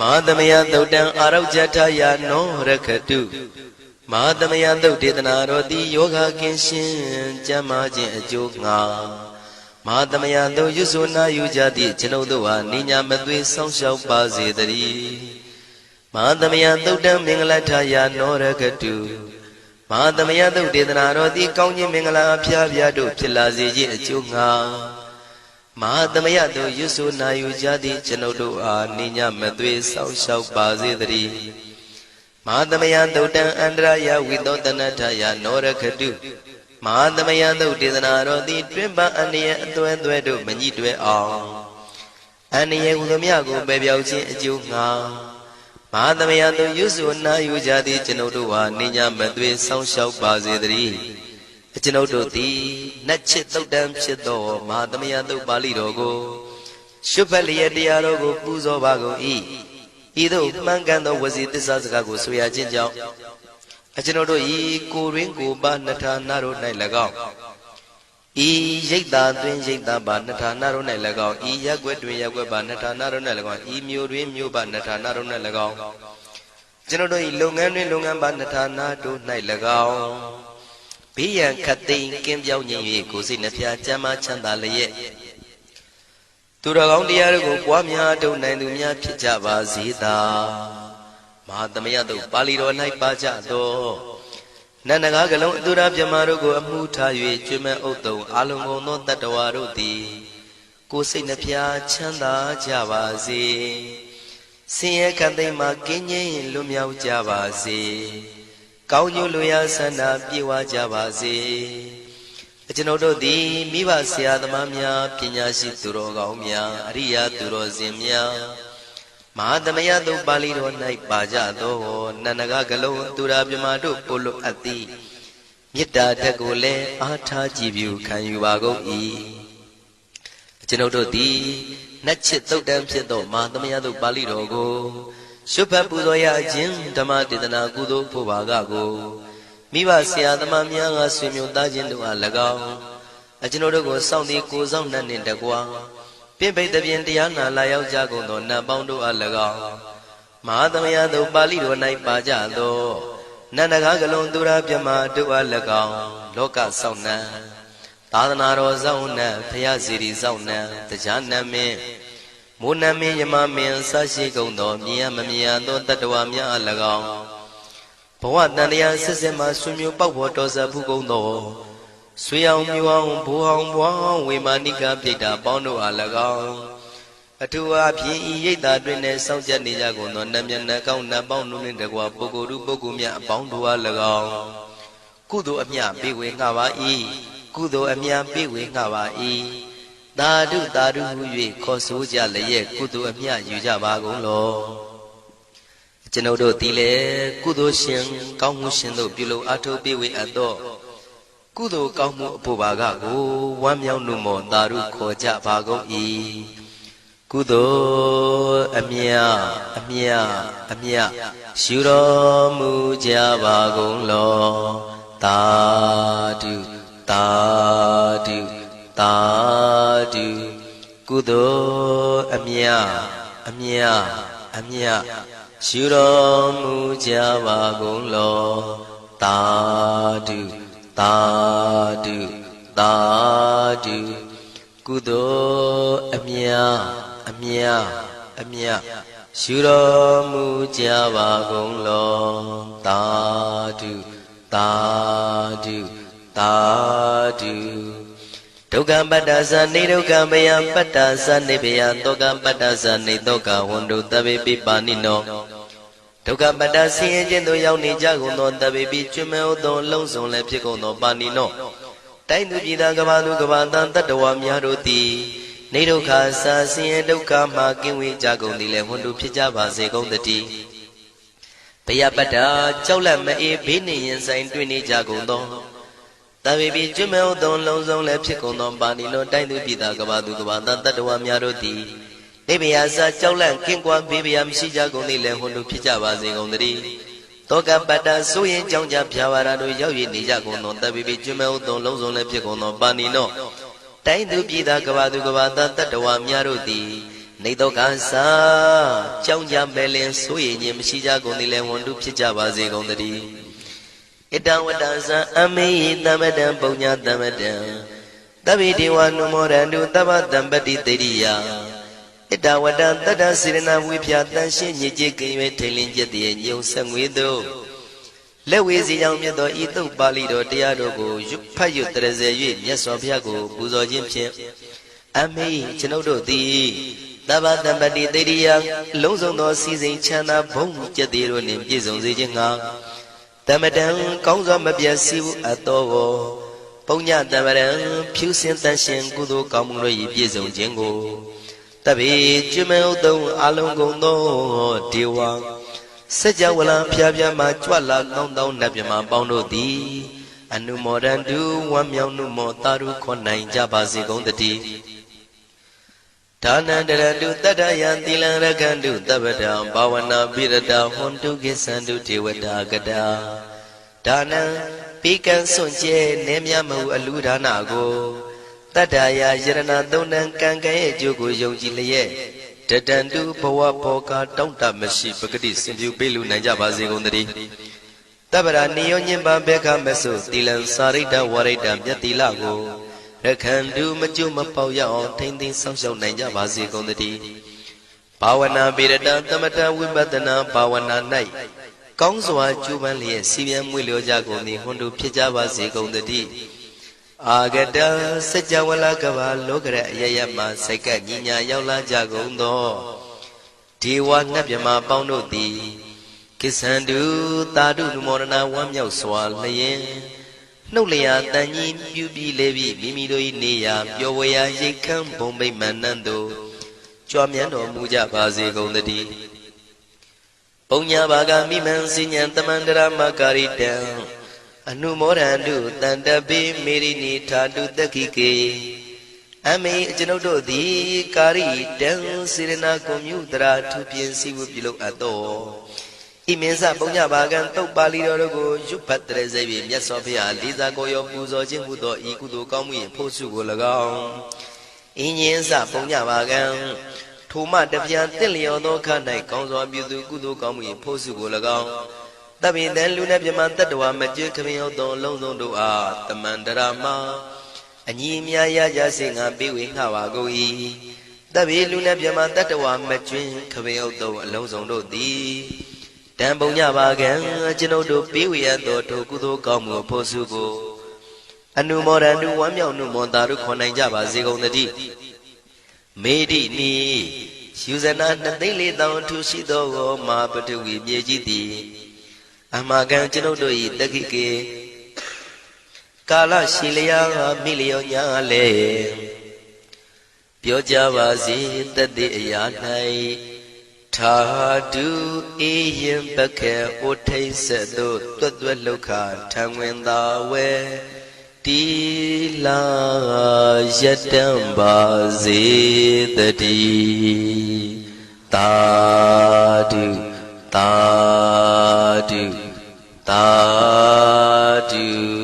မဟာသမယသုတ်တံအာရုဇထယာနောရခတုမဟာသမယသုတ်ဒေသနာတော်သည်ယောဂကင်းရှင်းကျမ်းမာခြင်းအကျိုးငါမဟာသမယသုတ်ရွဆိုနာယူကြသည့်ကျွန်ုပ်တို့ဟာနိညာမသွေစောင့်ရှောက်ပါစေတည်းမဟာသမယသုတ်တံမင်္ဂလထယာနောရခတုမဟာသမယသုတ်ဒေသနာတော်သည်ကောင်းခြင်းမင်္ဂလာအဖျားဖျားတို့ဖြစ်လာစေခြင်းအကျိုးငါ မဟာသမယတို့ရွဆိုနာယူကြသည့်ကျွန်ုပ်တို့အားနိညာမသွေစောင့်ရှောက်ပါစေတည်းမဟာသမယသုတ်တံအန္တရာယဝိသောတနထယနောရခတုမဟာသမယသုတ်ဒေသနာတော်သည်တွင်ပအန္တရာအသွဲသွဲတို့မညှိတွဲအောင်အန္တရာဟုသမျှကိုပယ်ပြောက်ခြင်းအကျိုးငှာမဟာသမယသုတ်ရွစုနာယူကြသည်ကျွန်ုပ်တို့ဟာနေညာမသွေဆောင်းလျှောက်ပါစေတည်း ကျွန်ုပ်တို့သည်နတ်ချစ်သုတ်တံဖြစ်သောမဟာသမယသုတ်ပါဠိတော်ကိုရှုဖက်လျက်တရားတော်ကိုပူဇော်ပါကုန်၏ဤသို့မှန်ကန်သောဝစီတစ္ဆာစကားကိုဆိုရခြင်းကြောင့်အကျွန်ုပ်တို့ဤကိုရင်းကိုပါနှစ်ဌာနတို့၌၎င်းဤရိတ်တာတွင်ရိတ်တာပါနှစ်ဌာနတို့၌၎င်းဤရက်ွက်တွင်ရက်ွက်ပါနှစ်ဌာနတို့၌၎င်းဤမျိုးတွင်မျိုးပါနှစ်ဌာနတို့၌၎င်းကျွန်ုပ်တို့ဤလုပ်ငန်းတွင်လုပ်ငန်းပါနှစ်ဌာနတို့၌၎င်း ဘေးရန်ခတ်သိမ်းကင်းပြောင်းခြင်း၍ကိုယ်စိတ်နှဖျားချမ်းသာချမ်းသာလျက်သူတော်ကောင်းတရားတို့ကိုပွားများထုတ်နိုင်သူများဖြစ်ကြပါစေသာမဟာသမယတို့ပါဠိတော်၌ပါကြသောနန္ဒကားကလုံးအတူရပြမတို့ကိုအမှုထား၍ကျွမ်းမဲ့ဥတုံအာလုံကုန်သောတတ္တဝါတို့သည်ကိုယ်စိတ်နှဖျားချမ်းသာကြပါစေဆင်းရဲခတ်သိမ်းမှကင်းငြိမ်းလွတ်မြောက်ကြပါစေ ကောင်းကျိုးလူရဆန္ဒပြေဝကြပါစေအကျွန်ုပ်တို့သည်မိဘဆရာသမားများပညာရှိသူတော်ကောင်းများအရိယာသူတော်စင်များမဟာသမယတုပါဠိတော်၌ပါကြသောနန္ဒကကလုံးသူရာမြမတို့ပို့လို့အပ်သည်မေတ္တာဓာတ်ကိုလည်းအားထားကြည်ပြုခံယူပါကုန်၏အကျွန်ုပ်တို့သည်နတ်ချစ်သုတ်တံဖြစ်သောမဟာသမယတုပါဠိတော်ကို ရှုဖတ်ပူဇော်ရခြင်းဓမ္မဒေသနာကုသိုလ်ဖို့ပါကကိုမိဘဆရာသမားများကဆွေမျိုးသားချင်းတို့အား၎င်းအကျွန်ုပ်တို့ကိုစောင့်တည်ကိုစောင့်နှံ့နှင့်တကွာပြိပိတ်တပြင်တရားနာလာရောက်ကြကုန်သောနတ်ပေါင်းတို့အား၎င်းမဟာသမယသို့ပါဠိတော်၌ပါကြသောနန္ဒကားကလုံးသူရာမြမတို့အား၎င်းလောကစောင့်နှံသာသနာတော်စောင့်နှံဖရာစီရီစောင့်နှံတရားနမင်း မိုးနမင်းယမမင်းဆရှိကုန်သောမြင်ရမမြင်သောတတ္တဝါများအား၎င်းဘဝတန်တရားဆက်ဆက်မှဆွေမျိုးပေါက်ဖို့တော်ဆက်ဘူးကုန်သောဆွေအောင်မြူအောင်ဘိုးအောင်ဘွားအောင်ဝေမာနိကပြိတ္တာပေါင်းတို့အား၎င်းအထူးအားဖြင့်ဤရိတ်တာတွင်နဲ့စောင့်ကြနေကြကုန်သောနတ်မြတ်နတ်ကောင်းနတ်ပေါင်းတို့နှင့်တကွာပုဂ္ဂိုလ်တို့ပုဂ္ဂိုလ်များအပေါင်းတို့အား၎င်းကုသိုလ်အမြပေးဝေငှပါ၏ကုသိုလ်အမြပေးဝေငှပါ၏ သာဓုသာဓုဟု၍ခေါ်ဆိုကြလျက်ကုသိုလ်အမြယူကြပါကုန်လောကျွန်ုပ်တို့သည်လည်းကုသိုလ်ရှင် ကောင်းမှုရှင်တို့ပြုလုပ်အထောက်ပေးဝေအပ်သောကုသိုလ်ကောင်းမှုအဖို့ပါကကိုဝမ်းမြောက်နှုမောသာရုခေါ်ကြပါကုန်၏ကုသိုလ်အမြအမြအမြရှုတော်မူကြပါကုန်လောသာဓုသာဓု သာဓုကုသိုလ်အမြအမြအမြရှုတော်မူကြပါကုန်လောသာဓုသာဓုသာဓုကုသိုလ်အမြအမြအမြရှုတော်မူကြပါကုန်လောသာဓုသာဓုသာဓု ဒုက္ခပတ္တသနေဒုက္ခမယပတ္တသနေဘယတောကပတ္တသနေတောကဝန္တုတဗေပိပါဏိနောဒုက္ခပတ္တဆင်းရဲခြင်းသို့ရောက်နေကြကုန်သောတဗေပိကျွမ်းမဲ့သောလုံးစုံလည်းဖြစ်ကုန်သောပါဏိနောတိုင်းသူပြည်သားကဘာသူကဘာတန်တတ္တဝါများတို့သည်နေဒုက္ခစာဆင်းရဲဒုက္ခမှကင်းဝေးကြကုန်သည်လည်းဝန္တုဖြစ်ကြပါစေကုန်တည်းဘယပတ္တကြောက်လန့်မအေးဘေးနေရင်ဆိုင်တွေ့နေကြကုန်သော တဗေပိကျွမေဥသောလုံးစုံလည်းဖြစ်ကုန်သောပါဏိနောတိုင်းသူပြည်သားကဘာသူကဘာတန်တတ္တဝါများတို့သည်နေဗျာစာကြောက်လန့်ကင်းကွာဘေးဗျာမရှိကြကုန်သည်လည်းဟွန်တို့ဖြစ်ကြပါစေကုန်သတည်းတောကပတ္တဆိုရင်ကြောင့်ကြဖြာဝါရတို့ရောက်ရနေကြကုန်သောတဗေပိကျွမေဥသောလုံးစုံလည်းဖြစ်ကုန်သောပါဏိနောတိုင်းသူပြည်သားကဘာသူကဘာတန်တတ္တဝါများတို့သည်နေတော့ကစားကြောင်းကြမဲ့လင်ဆိုရင်ချင်းမရှိကြကုန်သည်လဲဝန်တုဖြစ်ကြပါစေကုန်သတည်း ဣတံဝတ္တဇံအမေယသမတံပုံညာသမတံတဗ္ဗေဒေဝနုမောရန္တုတဗ္ဗတံပတိတေရိယဣတဝတ္တတတ္တစေရနာဝိဖြာတန်ရှင်းညစ်ကြေးကင်၍ထိန်လင်းကျက်တည်းညုံဆက်ငွေတို့လက်ဝေစီကြောင့်မြတ်သောဤသုတ်ပါဠိတော်တရားတော်ကိုရွတ်ဖတ်ရွတ်တရစေ၍မြတ်စွာဘုရားကိုပူဇော်ခြင်းဖြင့်အမေကျွန်ုပ်တို့သည်တဗ္ဗတံပတိတေရိယအလုံးစုံသောစီစဉ်ချမ်းသာဘုံကျက်တည်းတို့နှင့်ပြည့်စုံစေခြင်းငှာ တမတံကောင်းစွာမပြတ်စီဘူးအတော်ကိုပုံညတမရံဖြူစင်တန်ရှင်ကုသိုလ်ကောင်းမှုတို့၏ပြည့်စုံခြင်းကိုတပိကျွမေဥတုံအလုံးကုန်သောဒေဝစัจ java လံဖျားဖျားမှကြွလာကောင်းသောနတ်မြမပေါင်းတို့သည် အနုမောဒန္တုဝမ်းမြောက်မှုမောတာရုခွန်နိုင်ကြပါစေကုန်တည်း ဒါနန္တရတုတတ္တယံသီလံရကန္တုတပ္ပတံဘာဝနာပိရတဟွန်တုကိသန္တုဒေဝတာကတာဒါနံပိကံစွန့်ကျဲနေမြမဟုအလူဒါနကိုတတ္တယာယရဏသုံးတန်ကံကံရဲ့အကျိုးကိုယုံကြည်လျက်တတန္တုဘဝဘောကတောင့်တမရှိပဂတိစင်ပြူပေးလူနိုင်ကြပါစေကုန်သတည်းတပ္ပရာနိယောညင်ပံဘေခမဆုသီလံစာရိတ္တဝရိတ္တမြတ်တိလကို ရခန္တုမကျွမပေါရအောင်ထိမ့်သိမ်းဆောင်ရှောက်နိုင်ကြပါစေကုန်သတည်းဘာဝနာပိရတသမထဝိပဿနာဘာဝနာ၌ကောင်းစွာကျူးပန်းလျက်စီပြန်မွေလျောကြကုန်သည်ဟွန်တုဖြစ်ကြပါစေကုန်သတည်းအာဂတစัจ java လကဘာလောကရအယယမစိတ်ကညီညာရောက်လာကြကုန်သောဒေဝငတ်မြမပေါင်းတို့သည်ကိစ္ဆန္တုတာတုနုမောဒနာဝမ်းမြောက်စွာလျင် နှုတ်လျာတန်ကြီးပြူပြီးလေပြီးမိမိတို့၏နေရာပျော်ဝေရာရိတ်ခမ်းဘုံမိတ်မှန်နှံ့တို့ကြွမြန်းတော်မူကြပါစေကုန်သတည်းပုံညာဘာဂမိမံစဉ္ဉံတမန္တရမကာရိတံအနုမောဒန္တုတန်တပိမေရိနိထာတုတက္ခိကေအမေအကျွန်ုပ်တို့သည်ကာရိတံစေရနာကွန်မြူတရာထူပြင်းစီဝပြုလုပ်အပ်တော် ဣမင်းစပုံညဘာကံတုတ်ပါဠိတော်တို့ကိုရွတ်ဖတ်တရစေပြီးမြတ်စွာဘုရားလေးစားကိုရောပူဇော်ခြင်းဟူသောဤကုသိုလ်ကောင်းမှု၏ဖို့စုကို၎င်းအင်းရင်စပုံညဘာကံထိုမှတပြန်တင့်လျော်သောခ၌ကောင်းစွာပြုသူကုသိုလ်ကောင်းမှု၏ဖို့စုကို၎င်းတပိတံလူနဲ့ပြမတတ္တဝမကျွခမင်းဟုတ်သောအလုံးစုံတို့အားတမန္တရာမအညီအများရကြစေငါပေးဝေငှပါကုန်၏တပိလူနဲ့ပြမတတ္တဝမကျွင်းခမင်းဟုတ်သောအလုံးစုံတို့သည် တံပုံညပါကံကျွန်ုပ်တို့ပေးဝေရသောထိုကုသိုလ်ကောင်းမှုဖို့စုကိုအနုမောဒန္တုဝမ်းမြောက်နှုမောတာတို့ခွန်နိုင်ကြပါစေကုန်သတည်းမေဒိနီယူဇနာနှစ်သိန်းလေးတောင်ထူရှိသောမာပထဝီမြေကြီးသည်အမကံကျွန်ုပ်တို့၏တက္ခိကေကာလရှိလျာမိလျောညာလေပြောကြပါစေတတ်တဲ့အရာ၌ ထာဒုအေယံပကေဥထိဆက်သို့တွတ်တွတ်လုခထံဝင်သာဝဲတီလာယတံပါစေတတိတာဒုတာဒုတာဒု